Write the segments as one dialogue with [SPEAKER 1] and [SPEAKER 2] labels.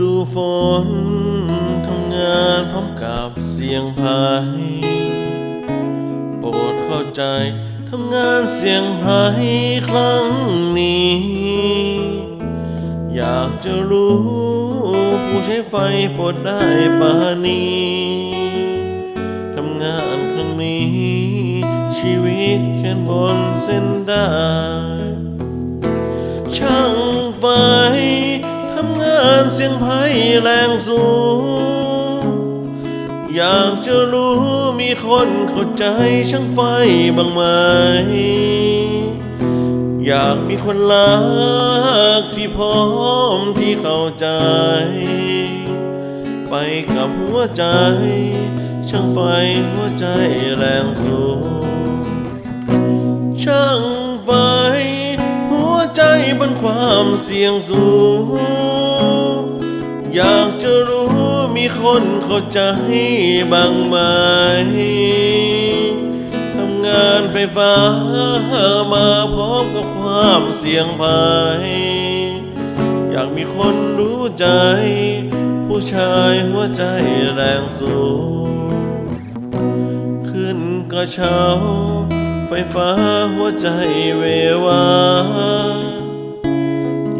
[SPEAKER 1] ดูฝนทำงานพร้อมกับเสียงพายโปรดเข้าใจทำงานเสียงพายครั้งนี้ อยากจะรู้ผู้ใช้ไฟปลดได้ปานีทำงานครั้งนี้ ชีวิตแค่นบนเส้นได้ช่างไฟ นเสียงไพ่แรงสูง อยากจะรู้มีคนเข้าใจช่างไฟบ้างไหม อยากมีคนรักที่พร้อมที่เข้าใจ ไปกับหัวใจ ช่างไฟหัวใจแรงสูง ช่างไฟหัวใจบนความเสี่ยงสูง คนเข้าใจบ้างไหม ทำงานไฟฟ้ามาพร้อมกับความเสี่ยงภัย อยากมีคนรู้ใจ ผู้ชายหัวใจแรงสูง ขึ้นกระเช้า ไฟฟ้าหัวใจเววา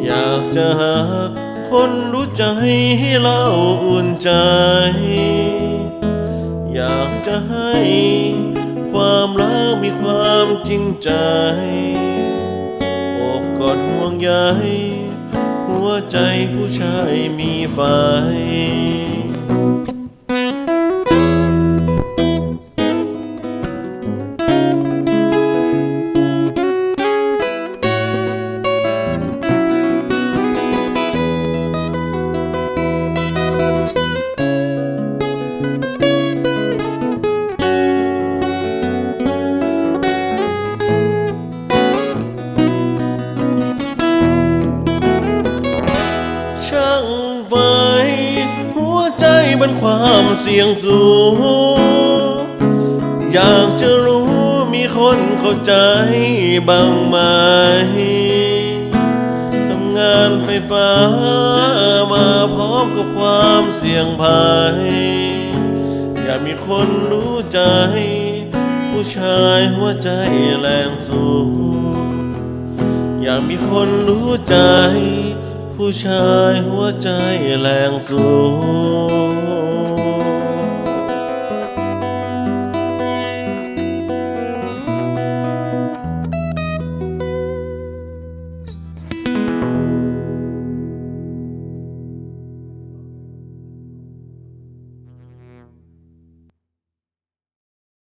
[SPEAKER 1] อยากจะหา คนรู้ใจให้เราอุ่นใจ อยากจะให้ ความรักมีความจริงใจอบกอดห่วงใยหัวใจผู้ชายมีไฟ ใจบนความเสี่ยงสูง อยากจะรู้มีคนเข้าใจบ้างไหมทำงานไฟฟ้ามาพร้อมกับความเสี่ยงภัย อยากมีคนรู้ใจ ผู้ชายหัวใจแรงสูง อยากมีคนรู้ใจผู้ชายหัวใจแรงสูง